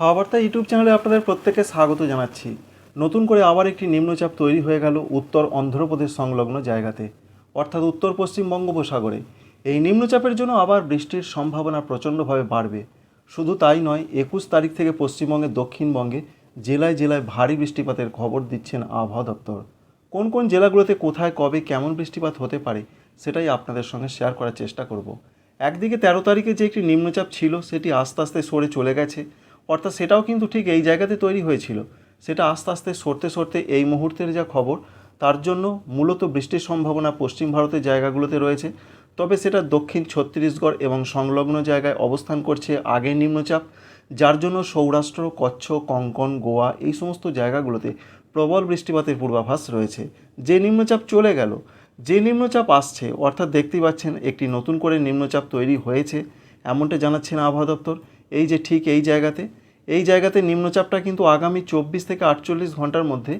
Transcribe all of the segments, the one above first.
হাওয়া বার্তা ইউটিউব চ্যানেলে আপনাদের প্রত্যেককে স্বাগত জানাচ্ছি। নতুন করে আবার একটি নিম্নচাপ তৈরি হয়ে গেল উত্তর অন্ধ্রপ্রদেশ সংলগ্ন জায়গাতে, অর্থাৎ উত্তর পশ্চিম বঙ্গোপসাগরে। এই নিম্নচাপের জন্য আবার বৃষ্টির সম্ভাবনা প্রচণ্ডভাবে বাড়বে। শুধু তাই নয়, একুশ তারিখ থেকে পশ্চিমবঙ্গের দক্ষিণবঙ্গে জেলায় জেলায় ভারী বৃষ্টিপাতের খবর দিচ্ছেন আবহাওয়া দপ্তর। কোন কোন জেলাগুলোতে কোথায় কবে কেমন বৃষ্টিপাত হতে পারে, সেটাই আপনাদের সঙ্গে শেয়ার করার চেষ্টা করব। একদিকে তেরো তারিখে যে একটি নিম্নচাপ ছিল, সেটি আস্তে আস্তে সরে চলে গেছে। অর্থাৎ সেটাও কিন্তু ঠিক এই জায়গাতে তৈরি হয়েছিল। সেটা আস্তে আস্তে সরতে সরতে এই মুহূর্তের যা খবর, তার জন্য মূলত বৃষ্টির সম্ভাবনা পশ্চিম ভারতের জায়গাগুলোতে রয়েছে। তবে সেটা দক্ষিণ ছত্তিশগড় এবং সংলগ্ন জায়গায় অবস্থান করছে আগের নিম্নচাপ, যার জন্য সৌরাষ্ট্র কচ্ছ কঙ্কন, গোয়া এই সমস্ত জায়গাগুলোতে প্রবল বৃষ্টিপাতের পূর্বাভাস রয়েছে। যে নিম্নচাপ চলে গেল, যে নিম্নচাপ আসছে, অর্থাৎ দেখতেই পাচ্ছেন একটি নতুন করে নিম্নচাপ তৈরি হয়েছে, এমনটা জানাচ্ছেন আবহাওয়া দপ্তর। এই যে ঠিক এই জায়গাতে এই জায়গাতে নিম্নচাপটা কিন্তু আগামী চব্বিশ থেকে আটচল্লিশ ঘণ্টার মধ্যে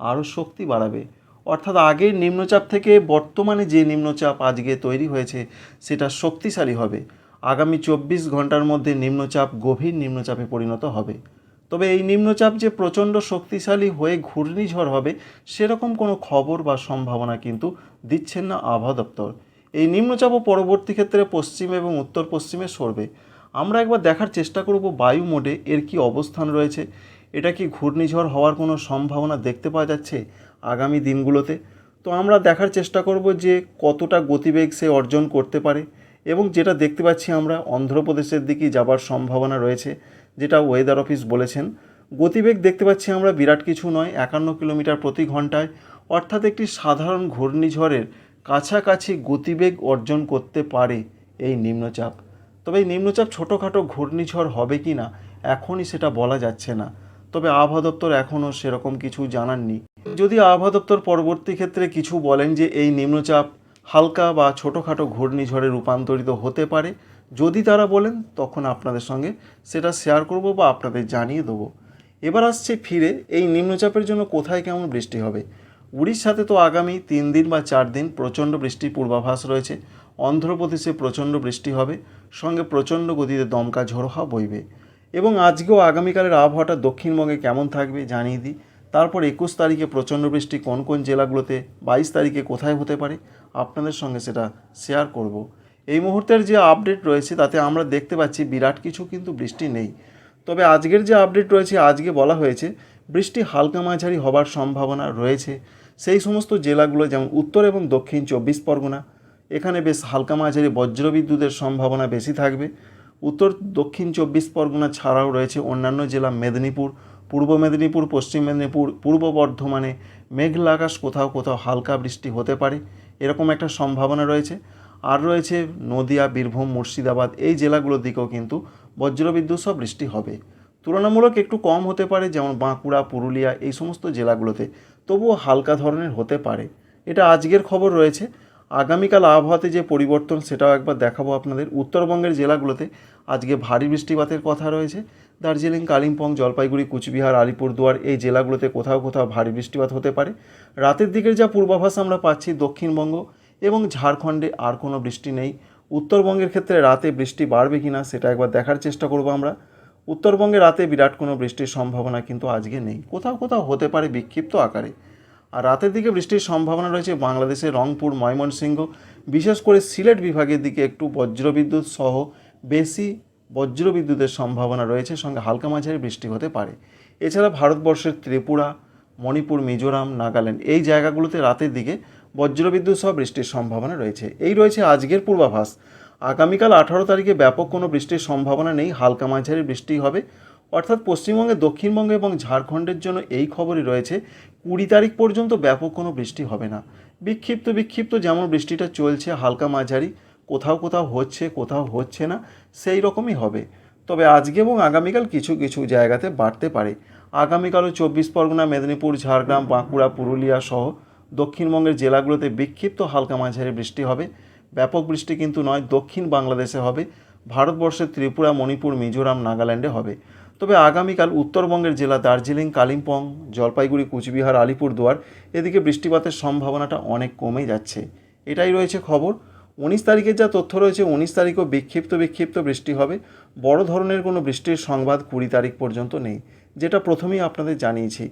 আরও শক্তি বাড়াবে। অর্থাৎ আগের নিম্নচাপ থেকে বর্তমানে যে নিম্নচাপ আজকে তৈরি হয়েছে, সেটা শক্তিশালী হবে। আগামী চব্বিশ ঘণ্টার মধ্যে নিম্নচাপ গভীর নিম্নচাপে পরিণত হবে। তবে এই নিম্নচাপ যে প্রচণ্ড শক্তিশালী হয়ে ঘূর্ণিঝড় হবে, সেরকম কোনো খবর বা সম্ভাবনা কিন্তু দিচ্ছেন না আবহাওয়া দপ্তর। এই নিম্নচাপও পরবর্তী ক্ষেত্রে পশ্চিম এবং উত্তর পশ্চিমে সরবে। আমরা একবার দেখার চেষ্টা করব বায়ু মোডে এর কি অবস্থান রয়েছে। এটা কি ঘূর্ণিঝড় হওয়ার কোনো সম্ভাবনা দেখতে পাওয়া যাচ্ছে আগামী দিনগুলোতে? তো আমরা দেখার চেষ্টা করব যে কতটা গতিবেগ সে অর্জন করতে পারে এবং যেটা দেখতে পাচ্ছি আমরা অন্ধ্রপ্রদেশের দিকে যাবার সম্ভাবনা রয়েছে, যেটা ওয়েদার অফিস বলেছেন। গতিবেগ দেখতে পাচ্ছি আমরা বিরাট কিছু নয়, একান্ন কিলোমিটার প্রতি ঘন্টায় অর্থাৎ একটি সাধারণ ঘূর্ণিঝড়ের কাছাকাছি গতিবেগ অর্জন করতে পারে এই নিম্নচাপ। তবে এই নিম্নচাপ ছোটোখাটো ঘূর্ণিঝড় হবে কি না, এখনই সেটা বলা যাচ্ছে না। তবে আবহাওয়া দপ্তর এখনও সেরকম কিছু জানাননি। যদি আবহাওয়া দপ্তর পরবর্তী ক্ষেত্রে কিছু বলেন যে এই নিম্নচাপ হালকা বা ছোটোখাটো ঘূর্ণিঝড়ে রূপান্তরিত হতে পারে, যদি তারা বলেন, তখন আপনাদের সঙ্গে সেটা শেয়ার করব বা আপনাদের জানিয়ে দেবো। এবার আসছে ফিরে, এই নিম্নচাপের জন্য কোথায় কেমন বৃষ্টি হবে? উড়িষ্যাতে তো আগামী তিন দিন বা চার দিন প্রচণ্ড বৃষ্টির পূর্বাভাস রয়েছে। অন্ধ্রপ্রদেশে প্রচণ্ড বৃষ্টি হবে, সঙ্গে প্রচণ্ড গতিতে দমকা ঝোড়ো বইবে। এবং আজকেও আগামীকালের আবহাওয়াটা দক্ষিণবঙ্গে কেমন থাকবে জানিয়ে দিই। তারপর একুশ তারিখে প্রচণ্ড বৃষ্টি কোন কোন জেলাগুলোতে, বাইশ তারিখে কোথায় হতে পারে, আপনাদের সঙ্গে সেটা শেয়ার করব। এই মুহূর্তের যে আপডেট রয়েছে তাতে আমরা দেখতে পাচ্ছি বিরাট কিছু কিন্তু বৃষ্টি নেই। তবে আজকের যে আপডেট রয়েছে, আজকে বলা হয়েছে, বৃষ্টি হালকা মাঝারি হবার সম্ভাবনা রয়েছে। সেই সমস্ত জেলাগুলো যেমন উত্তর এবং দক্ষিণ চব্বিশ পরগনা এখানে বেশ হালকা মাঝারি বজ্রবিদ্যুতের সম্ভাবনা বেশি থাকবে। উত্তর, দক্ষিণ চব্বিশ পরগনা ছাড়াও রয়েছে অন্যান্য জেলা মেদিনীপুর, পূর্ব মেদিনীপুর, পশ্চিম মেদিনীপুর, পূর্ব বর্ধমানে মেঘলা আকাশ কোথাও কোথাও হালকা বৃষ্টি হতে পারে, এরকম একটা সম্ভাবনা রয়েছে। আর রয়েছে নদিয়া, বীরভূম, মুর্শিদাবাদ, এই জেলাগুলোর দিকেও কিন্তু বজ্রবিদ্যুৎ সহ বৃষ্টি হবে। তুলনামূলক একটু কম হতে পারে, যেমন বাঁকুড়া, পুরুলিয়া, এই সমস্ত জেলাগুলোতে, তবুও হালকা ধরনের হতে পারে। এটা আজকের খবর রয়েছে। আগামীকাল আবহাওয়াতে যে পরিবর্তন সেটাও একবার দেখাবো আপনাদের। উত্তরবঙ্গের জেলাগুলোতে আজকে ভারী বৃষ্টিপাতের কথা রয়েছে। দার্জিলিং, কালিম্পং, জলপাইগুড়ি, কুচবিহার, আলিপুরদুয়ার এই জেলাগুলোতে কোথাও কোথাও ভারী বৃষ্টিপাত হতে পারে। রাতের দিকের যা পূর্বাভাস আমরা পাচ্ছি দক্ষিণবঙ্গ এবং ঝাড়খণ্ডে আর কোনো বৃষ্টি নেই। উত্তরবঙ্গের ক্ষেত্রে রাতে বৃষ্টি বাড়বে কি না সেটা একবার দেখার চেষ্টা করব আমরা। উত্তরবঙ্গে রাতে বিরাট কোনো বৃষ্টির সম্ভাবনা কিন্তু আজকে নেই। কোথাও কোথাও হতে পারে বিক্ষিপ্ত আকারে। আর রাতের দিকে বৃষ্টির সম্ভাবনা রয়েছে বাংলাদেশের রংপুর, ময়মনসিংহ, বিশেষ করে সিলেট বিভাগের দিকে একটু বজ্রবিদ্যুৎ সহ বেশি বজ্রবিদ্যুতের সম্ভাবনা রয়েছে, সঙ্গে হালকা মাঝারি বৃষ্টি হতে পারে। এছাড়া ভারতবর্ষের ত্রিপুরা, মণিপুর, মিজোরাম, নাগাল্যান্ড এই জায়গাগুলোতে রাতের দিকে বজ্রবিদ্যুৎ সহ বৃষ্টির সম্ভাবনা রয়েছে। এই রয়েছে আজকের পূর্বাভাস। আগামীকাল আঠারো তারিখে ব্যাপক কোনো বৃষ্টির সম্ভাবনা নেই, হালকা মাঝারি বৃষ্টি হবে। অর্থাৎ পশ্চিমবঙ্গে, দক্ষিণবঙ্গে এবং ঝাড়খণ্ডের জন্য এই খবরই রয়েছে, কুড়ি তারিখ পর্যন্ত ব্যাপক কোনো বৃষ্টি হবে না। বিক্ষিপ্ত বিক্ষিপ্ত যেমন বৃষ্টিটা চলছে, হালকা মাঝারি, কোথাও কোথাও হচ্ছে কোথাও হচ্ছে না, সেই রকমই হবে। তবে আজকে এবং আগামীকাল কিছু কিছু জায়গাতে বাড়তে পারে। আগামীকালও চব্বিশ পরগনা, মেদিনীপুর, ঝাড়গ্রাম, বাঁকুড়া, পুরুলিয়া সহ দক্ষিণবঙ্গের জেলাগুলোতে বিক্ষিপ্ত হালকা মাঝারি বৃষ্টি হবে। ব্যাপক বৃষ্টি কিন্তু নয়, দক্ষিণ বাংলাদেশে হবে। ভারতবর্ষের ত্রিপুরা, মণিপুর, মিজোরাম, নাগাল্যান্ডে হবে। তবে আগামীকাল উত্তরবঙ্গের জেলা দার্জিলিং, কালিম্পং, জলপাইগুড়ি, কুচবিহার, আলিপুরদুয়ার এদিকে বৃষ্টিপাতের সম্ভাবনাটা অনেক কমে যাচ্ছে। এটাই রয়েছে খবর। উনিশ তারিখের যা তথ্য রয়েছে, উনিশ তারিখও বিক্ষিপ্ত বিক্ষিপ্ত বৃষ্টি হবে। বড় ধরনের কোনো বৃষ্টির সংবাদ কুড়ি তারিখ পর্যন্ত নেই, যেটা প্রথমেই আপনাদের জানিয়েছি।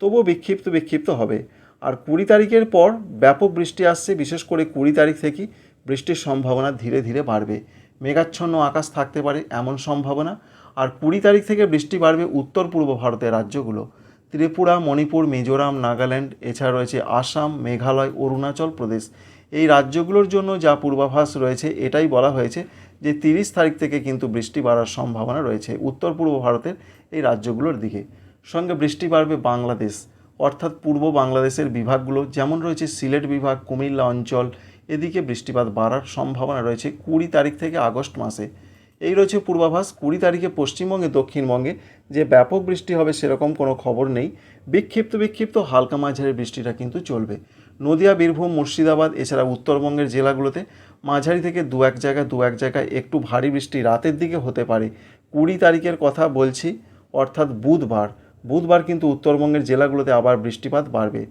তবুও বিক্ষিপ্ত বিক্ষিপ্ত হবে। আর কুড়ি তারিখের পর ব্যাপক বৃষ্টি আসছে, বিশেষ করে কুড়ি তারিখ থেকেই বৃষ্টির সম্ভাবনা ধীরে ধীরে বাড়বে। মেঘাচ্ছন্ন আকাশ থাকতে পারে এমন সম্ভাবনা। আর কুড়ি তারিখ থেকে বৃষ্টি বাড়বে উত্তর পূর্ব ভারতের রাজ্যগুলো। ত্রিপুরা, মণিপুর, মিজোরাম, নাগাল্যান্ড, এছাড়া রয়েছে আসাম, মেঘালয়, অরুণাচল প্রদেশ। এই রাজ্যগুলোর জন্য যা পূর্বাভাস রয়েছে, এটাই বলা হয়েছে যে তিরিশ তারিখ থেকে কিন্তু বৃষ্টি বাড়ার সম্ভাবনা রয়েছে উত্তর পূর্ব ভারতের এই রাজ্যগুলোর দিকে। সঙ্গে বৃষ্টি বাড়বে বাংলাদেশ, অর্থাৎ পূর্ব বাংলাদেশের বিভাগগুলো, যেমন রয়েছে সিলেট বিভাগ, কুমিল্লা অঞ্চল। এদিকে বৃষ্টিপাত বাড়ার সম্ভাবনা রয়েছে কুড়ি তারিখ থেকে আগস্ট মাসে। এই রয়েছে পূর্বাভাস কুড়ি তারিখে পশ্চিমবঙ্গে, দক্ষিণবঙ্গে। যে ব্যাপক বৃষ্টি হবে সেরকম কোনো খবর নেই। বিক্ষিপ্ত বিক্ষিপ্ত হালকা মাঝারি বৃষ্টিটা কিন্তু চলবে। নদিয়া, বীরভূম, মুর্শিদাবাদ, এছাড়া উত্তরবঙ্গের জেলাগুলোতে মাঝারি থেকে দু এক জায়গায় দু এক জায়গায় একটু ভারী বৃষ্টি রাতের দিকে হতে পারে। কুড়ি তারিখের কথা বলছি, অর্থাৎ বুধবার। বুধবার কিন্তু উত্তরবঙ্গের জেলাগুলোতে আবার বৃষ্টিপাত বাড়বে।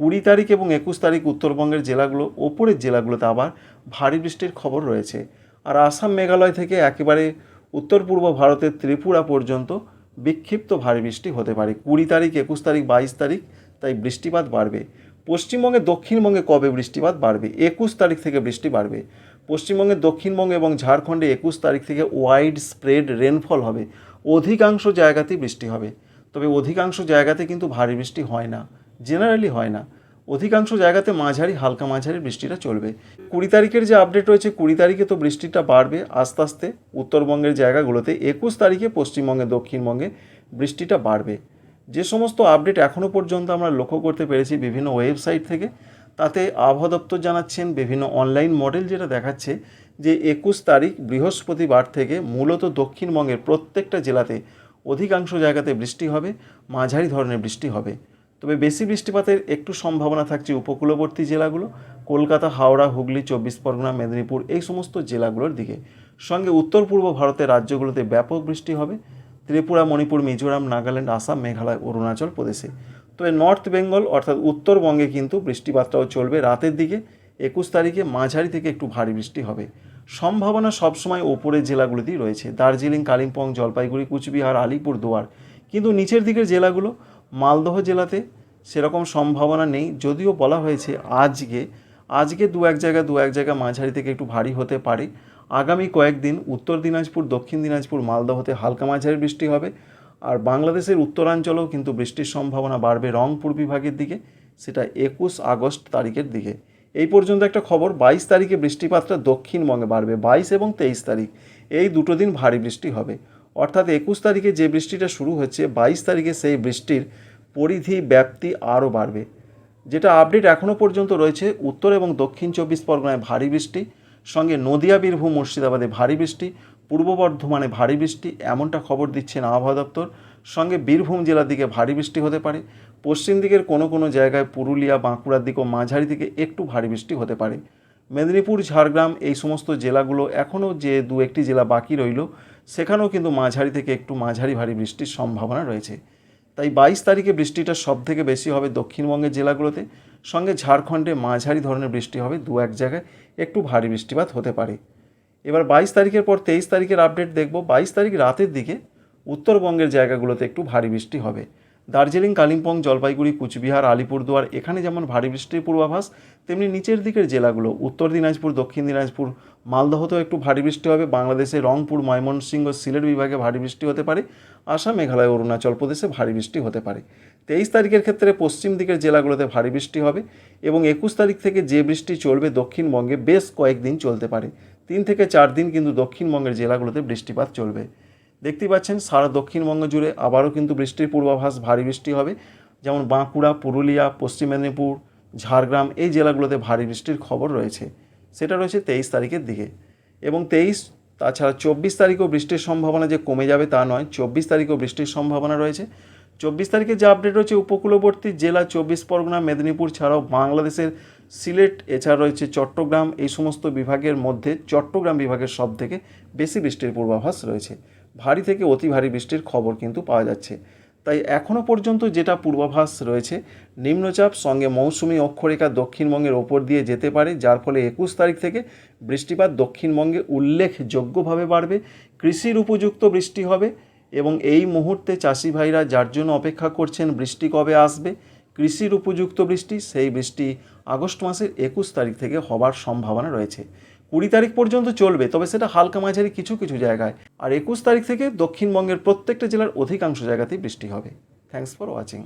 কুড়ি তারিখ এবং একুশ তারিখ উত্তরবঙ্গের জেলাগুলো, ওপরের জেলাগুলোতে আবার ভারী বৃষ্টির খবর রয়েছে। আর আসাম মেঘালয় থেকে একেবারে উত্তর পূর্ব ভারতের ত্রিপুরা পর্যন্ত বিক্ষিপ্ত ভারী বৃষ্টি হতে পারে। কুড়ি তারিখ, একুশ তারিখ, বাইশ তারিখ, তাই বৃষ্টিপাত বাড়বে। পশ্চিমবঙ্গে, দক্ষিণবঙ্গে কবে বৃষ্টিপাত বাড়বে? একুশ তারিখ থেকে বৃষ্টি বাড়বে। পশ্চিমবঙ্গে, দক্ষিণবঙ্গে এবং ঝাড়খণ্ডে একুশ তারিখ থেকে ওয়াইড স্প্রেড রেনফল হবে। অধিকাংশ জায়গাতেই বৃষ্টি হবে। তবে অধিকাংশ জায়গাতে কিন্তু ভারী বৃষ্টি হয় না। জেনারেলি হয় না। অধিকাংশ জায়গাতে মাঝারি, হালকা মাঝারি বৃষ্টিটা চলবে। কুড়ি তারিখের যে আপডেট রয়েছে, কুড়ি তারিখে তো বৃষ্টিটা বাড়বে আস্তে আস্তে। উত্তরবঙ্গের জায়গাগুলোতে একুশ তারিখে পশ্চিমবঙ্গে, দক্ষিণবঙ্গে বৃষ্টিটা বাড়বে। যে সমস্ত আপডেট এখনও পর্যন্ত আমরা লক্ষ্য করতে পেরেছি বিভিন্ন ওয়েবসাইট থেকে, তাতে আবহাওয়া দপ্তর জানাচ্ছেন, বিভিন্ন অনলাইন মডেল যেটা দেখাচ্ছে যে একুশ তারিখ বৃহস্পতিবার থেকে মূলত দক্ষিণবঙ্গের প্রত্যেকটা জেলাতে অধিকাংশ জায়গাতে বৃষ্টি হবে, মাঝারি ধরনের বৃষ্টি হবে। তবে বেশি বৃষ্টিপাতের একটু সম্ভাবনা থাকছে উপকূলবর্তী জেলাগুলো, কলকাতা, হাওড়া, হুগলি, চব্বিশ পরগনা, মেদিনীপুর, এই সমস্ত জেলাগুলোর দিকে। সঙ্গে উত্তর পূর্ব ভারতের রাজ্যগুলোতে ব্যাপক বৃষ্টি হবে। ত্রিপুরা, মণিপুর, মিজোরাম, নাগাল্যান্ড, আসাম, মেঘালয়, অরুণাচল প্রদেশে। তবে নর্থ বেঙ্গল অর্থাৎ উত্তরবঙ্গে কিন্তু বৃষ্টিপাতটাও চলবে রাতের দিকে। একুশ তারিখে মাঝারি থেকে একটু ভারী বৃষ্টি হবে। সম্ভাবনা সবসময় ওপরের জেলাগুলিতেই রয়েছে। দার্জিলিং, কালিম্পং, জলপাইগুড়ি, কুচবিহার আলিপুর দুয়ার কিন্তু নিচের দিকের জেলাগুলো মালদহ জেলাতে সেরকম সম্ভাবনা নেই। যদিও বলা হয়েছে আজকে আজকে দু এক জায়গা, দু এক জায়গা মাঝারি থেকে একটু ভারী হতে পারে। আগামী কয়েকদিন উত্তর দিনাজপুর, দক্ষিণ দিনাজপুর, মালদহতে হালকা মাঝারি বৃষ্টি হবে। আর বাংলাদেশের উত্তরাঞ্চলেও কিন্তু বৃষ্টির সম্ভাবনা বাড়বে রংপুর বিভাগের দিকে, সেটা একুশ আগস্ট তারিখের দিকে। এই পর্যন্ত একটা খবর, বাইশ তারিখে বৃষ্টিপাতটা দক্ষিণবঙ্গে বাড়বে, বাইশ এবং তেইশ তারিখ। এই দুটো দিন ভারী বৃষ্টি হবে। অর্থাৎ একুশ তারিখে যে বৃষ্টিটা শুরু হচ্ছে, বাইশ তারিখে সেই বৃষ্টির পরিধি ব্যাপ্তি আরও বাড়বে। যেটা আপডেট এখনও পর্যন্ত রয়েছে, উত্তর এবং দক্ষিণ চব্বিশ পরগনায় ভারী বৃষ্টি, সঙ্গে নদিয়া, বীরভূম, মুর্শিদাবাদে ভারী বৃষ্টি, পূর্ব বর্ধমানে ভারী বৃষ্টি, এমনটা খবর দিচ্ছেন আবহাওয়া দপ্তর। সঙ্গে বীরভূম জেলার দিকে ভারী বৃষ্টি হতে পারে, পশ্চিম দিকের কোনো কোনো জায়গায় পুরুলিয়া, বাঁকুড়ার দিকেও মাঝারি দিকে একটু ভারী বৃষ্টি হতে পারে। মেদিনীপুর, ঝাড়গ্রাম এই সমস্ত জেলাগুলো এখনও যে দু একটি জেলা বাকি রইল সেখানেও কিন্তু মাঝারি থেকে একটু মাঝারি ভারী বৃষ্টির সম্ভাবনা রয়েছে। তাই বাইশ তারিখে বৃষ্টিটা সব থেকে বেশি হবে দক্ষিণবঙ্গের জেলাগুলোতে। সঙ্গে ঝাড়খণ্ডে মাঝারি ধরনের বৃষ্টি হবে দু এক জায়গায়, একটু ভারী বৃষ্টিপাত হতে পারে। এবার বাইশ তারিখের পর তেইশ তারিখের আপডেট দেখব। বাইশ তারিখ রাতের দিকে উত্তরবঙ্গের জায়গাগুলোতে একটু ভারী বৃষ্টি হবে। দার্জিলিং, কালিম্পং, জলপাইগুড়ি, কুচবিহার, আলিপুরদুয়ার, এখানে যেমন ভারী বৃষ্টির পূর্বাভাস, তেমনি নিচের দিকের জেলাগুলো, উত্তর দিনাজপুর, দক্ষিণ দিনাজপুর, মালদহতেও একটু ভারী বৃষ্টি হবে বাংলাদেশে রংপুর, ময়মনসিংহ, সিলেট বিভাগে ভারী বৃষ্টি হতে পারে, আসাম, মেঘালয়, অরুণাচল প্রদেশে ভারী বৃষ্টি হতে পারে। তেইশ তারিখের ক্ষেত্রে পশ্চিম দিকের জেলাগুলোতে ভারী বৃষ্টি হবে এবং একুশ তারিখ থেকে যে বৃষ্টি চলবে দক্ষিণবঙ্গে বেশ কয়েকদিন চলতে পারে। তিন থেকে চার দিন কিন্তু দক্ষিণবঙ্গের জেলাগুলোতে বৃষ্টিপাত চলবে। দেখতেই পাচ্ছেন, সারা দক্ষিণবঙ্গ জুড়ে আবারও কিন্তু বৃষ্টির পূর্বাভাস, ভারী বৃষ্টি হবে। যেমন বাঁকুড়া, পুরুলিয়া, পশ্চিম মেদিনীপুর, ঝাড়গ্রাম, এই জেলাগুলোতে ভারী বৃষ্টির খবর রয়েছে। সেটা রয়েছে তেইশ তারিখের দিকে। এবং তেইশ, তাছাড়া চব্বিশ তারিখেও বৃষ্টির সম্ভাবনা যে কমে যাবে তা নয়, চব্বিশ তারিখেও বৃষ্টির সম্ভাবনা রয়েছে। চব্বিশ তারিখে যে আপডেট রয়েছে, উপকূলবর্তী জেলা, চব্বিশ পরগনা, মেদিনীপুর ছাড়াও বাংলাদেশের সিলেট, এছাড়া রয়েছে চট্টগ্রাম, এই সমস্ত বিভাগের মধ্যে চট্টগ্রাম বিভাগের সব থেকে বেশি বৃষ্টির পূর্বাভাস রয়েছে। ভারী থেকে অতি ভারী বৃষ্টির খবর কিন্তু পাওয়া যাচ্ছে। তাই এখনও পর্যন্ত যেটা পূর্বাভাস রয়েছে, নিম্নচাপ সঙ্গে মৌসুমি অক্ষরেখা দক্ষিণবঙ্গের ওপর দিয়ে যেতে পারে, যার ফলে একুশ তারিখ থেকে বৃষ্টিপাত দক্ষিণবঙ্গে উল্লেখযোগ্যভাবে বাড়বে, কৃষির উপযুক্ত বৃষ্টি হবে এবং এই মুহূর্তে চাষি ভাইরা যার জন্য অপেক্ষা করছেন বৃষ্টি কবে আসবে, কৃষির উপযুক্ত বৃষ্টি, সেই বৃষ্টি আগস্ট মাসের একুশ তারিখ থেকে হবার সম্ভাবনা রয়েছে। কুড়ি তারিখ পর্যন্ত চলবে, তবে সেটা হালকা মাঝারি কিছু কিছু জায়গায়। আর একুশ তারিখ থেকে দক্ষিণবঙ্গের প্রত্যেকটা জেলার অধিকাংশ জায়গাতেই বৃষ্টি হবে। Thanks for watching